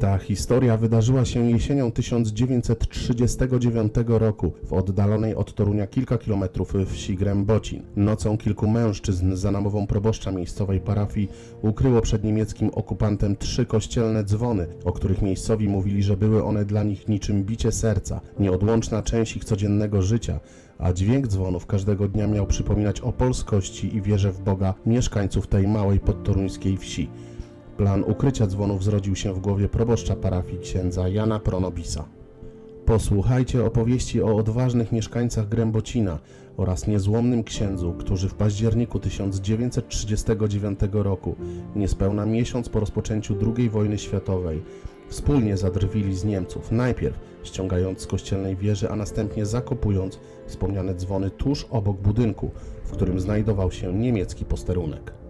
Ta historia wydarzyła się jesienią 1939 roku w oddalonej od Torunia kilka kilometrów wsi Grębocin. Nocą kilku mężczyzn za namową proboszcza miejscowej parafii ukryło przed niemieckim okupantem trzy kościelne dzwony, o których miejscowi mówili, że były one dla nich niczym bicie serca, nieodłączna część ich codziennego życia, a dźwięk dzwonów każdego dnia miał przypominać o polskości i wierze w Boga mieszkańców tej małej podtoruńskiej wsi. Plan ukrycia dzwonów zrodził się w głowie proboszcza parafii księdza Jana Pronobisa. Posłuchajcie opowieści o odważnych mieszkańcach Grębocina oraz niezłomnym księdzu, którzy w październiku 1939 roku, niespełna miesiąc po rozpoczęciu II wojny światowej, wspólnie zadrwili z Niemców, najpierw ściągając z kościelnej wieży, a następnie zakopując wspomniane dzwony tuż obok budynku, w którym znajdował się niemiecki posterunek.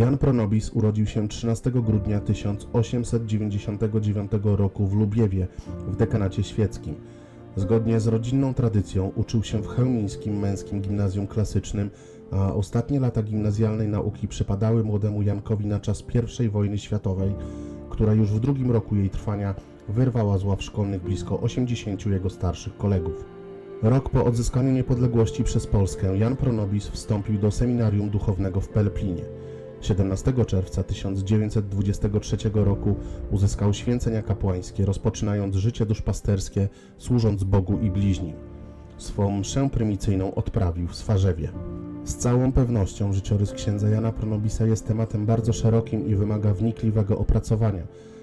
Jan Pronobis urodził się 13 grudnia 1899 roku w Lubiewie w dekanacie świeckim. Zgodnie z rodzinną tradycją uczył się w chełmińskim męskim gimnazjum klasycznym, a ostatnie lata gimnazjalnej nauki przypadały młodemu Jankowi na czas I wojny światowej, która już w drugim roku jej trwania wyrwała z ław szkolnych blisko 80 jego starszych kolegów. Rok po odzyskaniu niepodległości przez Polskę Jan Pronobis wstąpił do seminarium duchownego w Pelplinie. 17 czerwca 1923 roku uzyskał święcenia kapłańskie, rozpoczynając życie duszpasterskie, służąc Bogu i bliźnim. Swą mszę prymicyjną odprawił w Swarzewie. Z całą pewnością życiorys księdza Jana Pronobisa jest tematem bardzo szerokim i wymaga wnikliwego opracowania.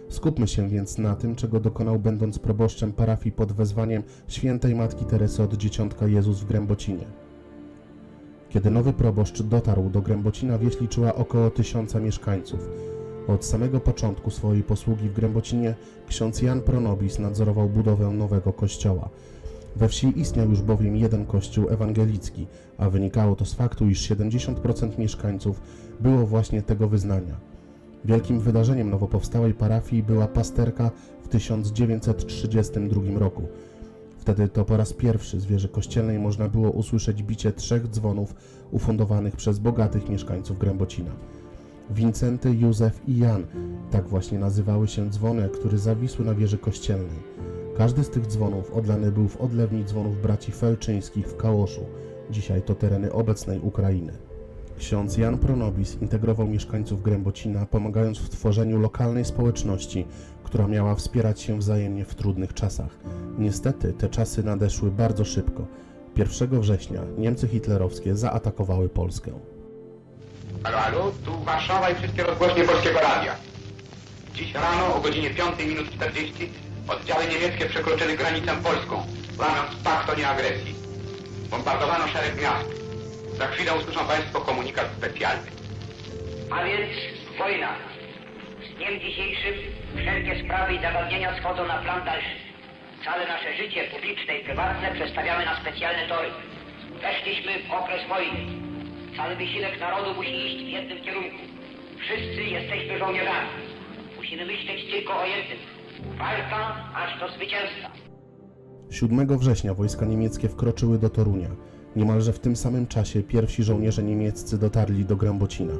Skupmy się więc na tym, czego dokonał będąc proboszczem parafii pod wezwaniem świętej Matki Teresy od Dzieciątka Jezus w Grębocinie. Kiedy nowy proboszcz dotarł do Grębocina, wieś liczyła około tysiąca mieszkańców. Od samego początku swojej posługi w Grębocinie ksiądz Jan Pronobis nadzorował budowę nowego kościoła. We wsi istniał już bowiem jeden kościół ewangelicki, a wynikało to z faktu, iż 70% mieszkańców było właśnie tego wyznania. Wielkim wydarzeniem nowo powstałej parafii była pasterka w 1932 roku. Wtedy to po raz pierwszy z wieży kościelnej można było usłyszeć bicie trzech dzwonów ufundowanych przez bogatych mieszkańców Grębocina. Wincenty, Józef i Jan, tak właśnie nazywały się dzwony, które zawisły na wieży kościelnej. Każdy z tych dzwonów odlany był w odlewni dzwonów braci Felczyńskich w Kałoszu. Dzisiaj to tereny obecnej Ukrainy. Ksiądz Jan Pronobis integrował mieszkańców Grębocina, pomagając w tworzeniu lokalnej społeczności, która miała wspierać się wzajemnie w trudnych czasach. Niestety te czasy nadeszły bardzo szybko. 1 września Niemcy hitlerowskie zaatakowały Polskę. Halo, halo, tu Warszawa i wszystkie rozgłośnie Polskiego Radia. Dziś rano o godzinie 5 minut 40 oddziały niemieckie przekroczyły granicę polską, łamiąc pakt o nieagresji. Bombardowano szereg miast. Za chwilę usłyszą Państwo komunikat specjalny. A więc wojna. Dniem dzisiejszym wszelkie sprawy i zagadnienia schodzą na plan dalszy. Całe nasze życie publiczne i prywatne przestawiamy na specjalne tory. Weszliśmy w okres wojny. Cały wysiłek narodu musi iść w jednym kierunku. Wszyscy jesteśmy żołnierzami. Musimy myśleć tylko o jednym. Walka aż do zwycięstwa. 7 września wojska niemieckie wkroczyły do Torunia. Niemalże w tym samym czasie pierwsi żołnierze niemieccy dotarli do Grębocina.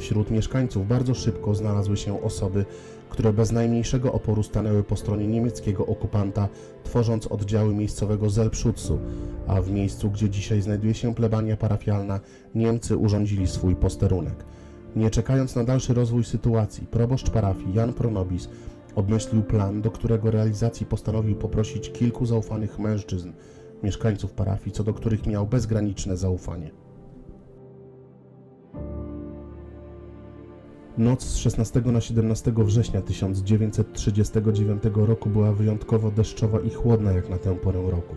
Wśród mieszkańców bardzo szybko znalazły się osoby, które bez najmniejszego oporu stanęły po stronie niemieckiego okupanta, tworząc oddziały miejscowego Zelbschutzu, a w miejscu, gdzie dzisiaj znajduje się plebania parafialna, Niemcy urządzili swój posterunek. Nie czekając na dalszy rozwój sytuacji, proboszcz parafii Jan Pronobis obmyślił plan, do którego realizacji postanowił poprosić kilku zaufanych mężczyzn, mieszkańców parafii, co do których miał bezgraniczne zaufanie. Noc z 16 na 17 września 1939 roku była wyjątkowo deszczowa i chłodna jak na tę porę roku.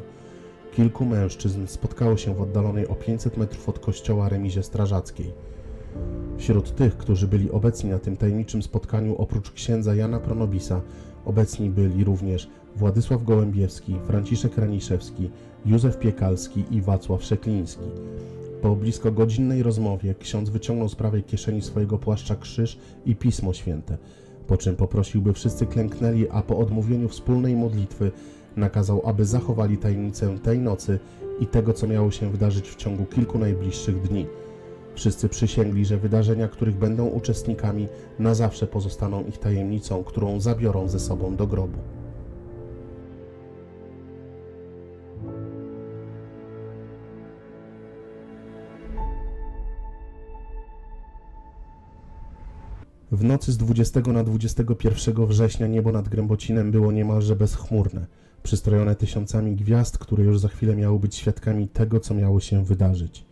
Kilku mężczyzn spotkało się w oddalonej o 500 metrów od kościoła remizie strażackiej. Wśród tych, którzy byli obecni na tym tajemniczym spotkaniu, oprócz księdza Jana Pronobisa, obecni byli również Władysław Gołębiewski, Franciszek Raniszewski, Józef Piekalski i Wacław Szekliński. Po blisko godzinnej rozmowie ksiądz wyciągnął z prawej kieszeni swojego płaszcza krzyż i Pismo Święte, po czym poprosił, by wszyscy klęknęli, a po odmówieniu wspólnej modlitwy nakazał, aby zachowali tajemnicę tej nocy i tego, co miało się wydarzyć w ciągu kilku najbliższych dni. Wszyscy przysięgli, że wydarzenia, których będą uczestnikami, na zawsze pozostaną ich tajemnicą, którą zabiorą ze sobą do grobu. W nocy z 20 na 21 września niebo nad Grębocinem było niemalże bezchmurne, przystrojone tysiącami gwiazd, które już za chwilę miały być świadkami tego, co miało się wydarzyć.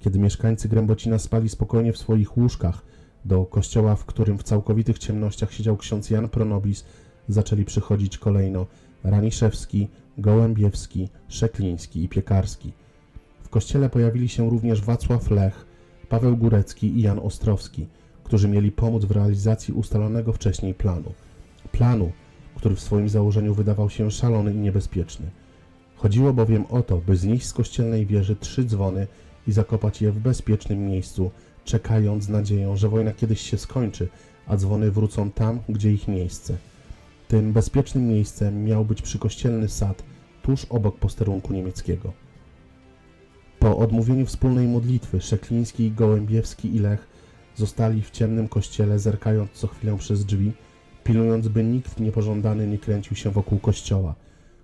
Kiedy mieszkańcy Grębocina spali spokojnie w swoich łóżkach, do kościoła, w którym w całkowitych ciemnościach siedział ksiądz Jan Pronobis, zaczęli przychodzić kolejno Raniszewski, Gołębiewski, Szekliński i Piekarski. W kościele pojawili się również Wacław Lech, Paweł Górecki i Jan Ostrowski, którzy mieli pomóc w realizacji ustalonego wcześniej planu. Planu, który w swoim założeniu wydawał się szalony i niebezpieczny. Chodziło bowiem o to, by znieść z kościelnej wieży trzy dzwony i zakopać je w bezpiecznym miejscu, czekając z nadzieją, że wojna kiedyś się skończy, a dzwony wrócą tam, gdzie ich miejsce. Tym bezpiecznym miejscem miał być przykościelny sad, tuż obok posterunku niemieckiego. Po odmówieniu wspólnej modlitwy Szekliński, Gołębiewski i Lech zostali w ciemnym kościele, zerkając co chwilę przez drzwi, pilnując, by nikt niepożądany nie kręcił się wokół kościoła.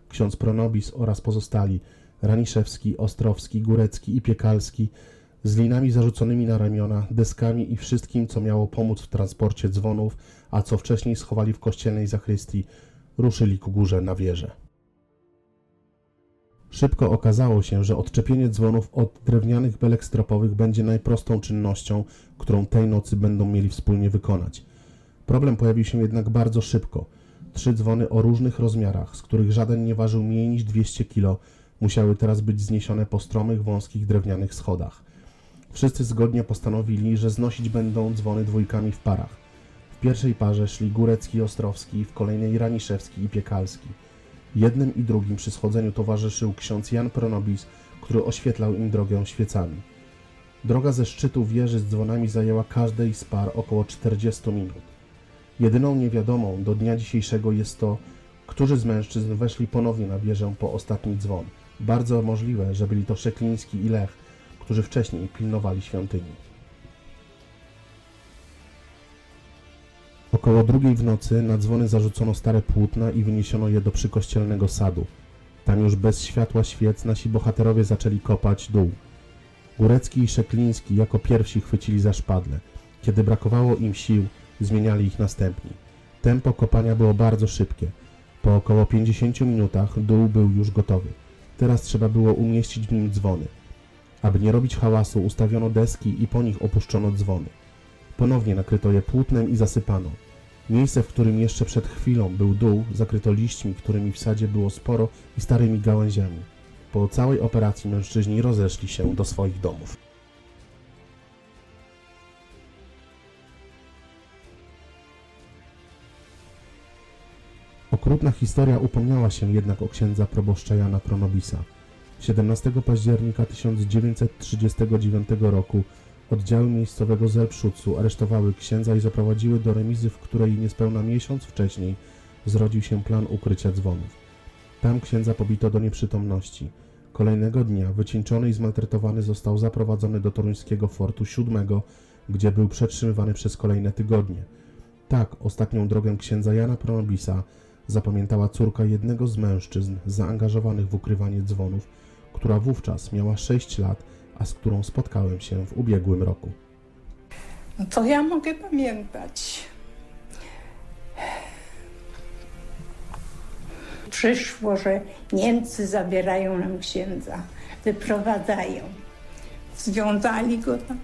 Ksiądz Pronobis oraz pozostali Raniszewski, Ostrowski, Górecki i Piekalski z linami zarzuconymi na ramiona, deskami i wszystkim, co miało pomóc w transporcie dzwonów, a co wcześniej schowali w kościelnej zachrystii, ruszyli ku górze na wieżę. Szybko okazało się, że odczepienie dzwonów od drewnianych belek stropowych będzie najprostą czynnością, którą tej nocy będą mieli wspólnie wykonać. Problem pojawił się jednak bardzo szybko. Trzy dzwony o różnych rozmiarach, z których żaden nie ważył mniej niż 200 kg, musiały teraz być zniesione po stromych, wąskich drewnianych schodach. Wszyscy zgodnie postanowili, że znosić będą dzwony dwójkami w parach. W pierwszej parze szli Górecki i Ostrowski, w kolejnej Raniszewski i Piekalski. Jednym i drugim przy schodzeniu towarzyszył ksiądz Jan Pronobis, który oświetlał im drogę świecami. Droga ze szczytu wieży z dzwonami zajęła każdej z par około 40 minut. Jedyną niewiadomą do dnia dzisiejszego jest to, którzy z mężczyzn weszli ponownie na wieżę po ostatni dzwon. Bardzo możliwe, że byli to Szekliński i Lech, którzy wcześniej pilnowali świątyni. Około drugiej w nocy na dzwony zarzucono stare płótna i wyniesiono je do przykościelnego sadu. Tam już bez światła świec nasi bohaterowie zaczęli kopać dół. Górecki i Szekliński jako pierwsi chwycili za szpadle. Kiedy brakowało im sił, zmieniali ich następni. Tempo kopania było bardzo szybkie. Po około 50 minutach dół był już gotowy. Teraz trzeba było umieścić w nim dzwony. Aby nie robić hałasu, ustawiono deski i po nich opuszczono dzwony. Ponownie nakryto je płótnem i zasypano. Miejsce, w którym jeszcze przed chwilą był dół, zakryto liśćmi, którymi w sadzie było sporo i starymi gałęziami. Po całej operacji mężczyźni rozeszli się do swoich domów. Okrutna historia upomniała się jednak o księdza proboszcza Jana Pronobisa. 17 października 1939 roku oddziały miejscowego Zelbschucu aresztowały księdza i zaprowadziły do remizy, w której niespełna miesiąc wcześniej zrodził się plan ukrycia dzwonów. Tam księdza pobito do nieprzytomności. Kolejnego dnia wycieńczony i zmaltretowany został zaprowadzony do toruńskiego fortu siódmego, gdzie był przetrzymywany przez kolejne tygodnie. Tak ostatnią drogę księdza Jana Pronobisa zapamiętała córka jednego z mężczyzn zaangażowanych w ukrywanie dzwonów, która wówczas miała 6 lat, a z którą spotkałem się w ubiegłym roku. No co ja mogę pamiętać? Przyszło, że Niemcy zabierają nam księdza, wyprowadzają. Związali go tam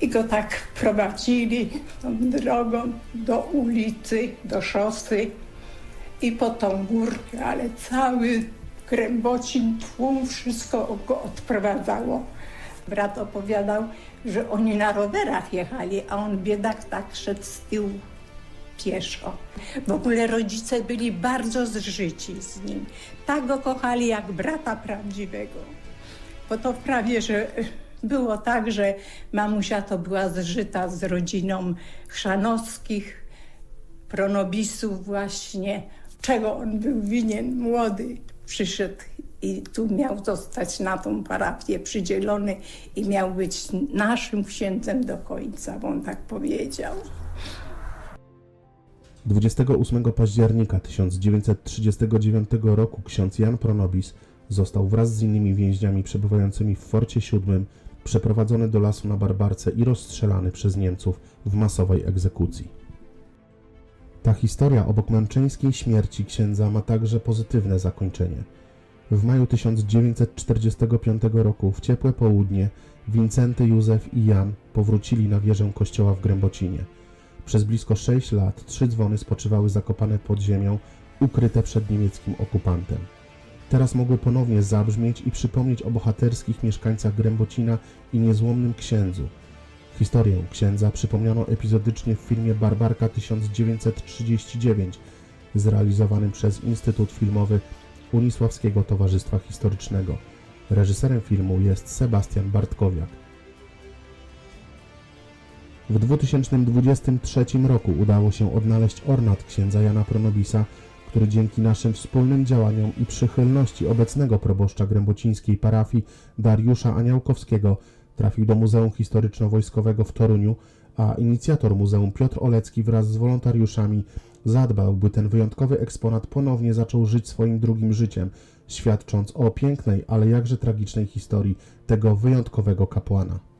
i go tak prowadzili tą drogą do ulicy, do szosy i po tą górkę, ale cały Krębocin, tłum, wszystko go odprowadzało. Brat opowiadał, że oni na rowerach jechali, a on biedak tak szedł z tyłu. pieszo. W ogóle rodzice byli bardzo zżyci z nim. Tak go kochali jak brata prawdziwego. Bo to prawie, że było tak, że mamusia to była zżyta z rodziną Chrzanowskich, pronobisów właśnie, czego on był winien, młody. Przyszedł i tu miał zostać na tą parafię przydzielony i miał być naszym księdzem do końca, bo on tak powiedział. 28 października 1939 roku ksiądz Jan Pronobis został wraz z innymi więźniami przebywającymi w Forcie VII przeprowadzony do lasu na Barbarce i rozstrzelany przez Niemców w masowej egzekucji. Ta historia obok męczeńskiej śmierci księdza ma także pozytywne zakończenie. W maju 1945 roku w ciepłe południe Wincenty, Józef i Jan powrócili na wieżę kościoła w Grębocinie. Przez blisko 6 lat trzy dzwony spoczywały zakopane pod ziemią, ukryte przed niemieckim okupantem. Teraz mogły ponownie zabrzmieć i przypomnieć o bohaterskich mieszkańcach Grębocina i niezłomnym księdzu. Historię księdza przypomniano epizodycznie w filmie Barbarka 1939, zrealizowanym przez Instytut Filmowy Unisławskiego Towarzystwa Historycznego. Reżyserem filmu jest Sebastian Bartkowiak. W 2023 roku udało się odnaleźć ornat księdza Jana Pronobisa, który dzięki naszym wspólnym działaniom i przychylności obecnego proboszcza grębocińskiej parafii Dariusza Aniałkowskiego trafił do Muzeum Historyczno-Wojskowego w Toruniu, a inicjator muzeum Piotr Olecki wraz z wolontariuszami zadbał, by ten wyjątkowy eksponat ponownie zaczął żyć swoim drugim życiem, świadcząc o pięknej, ale jakże tragicznej historii tego wyjątkowego kapłana.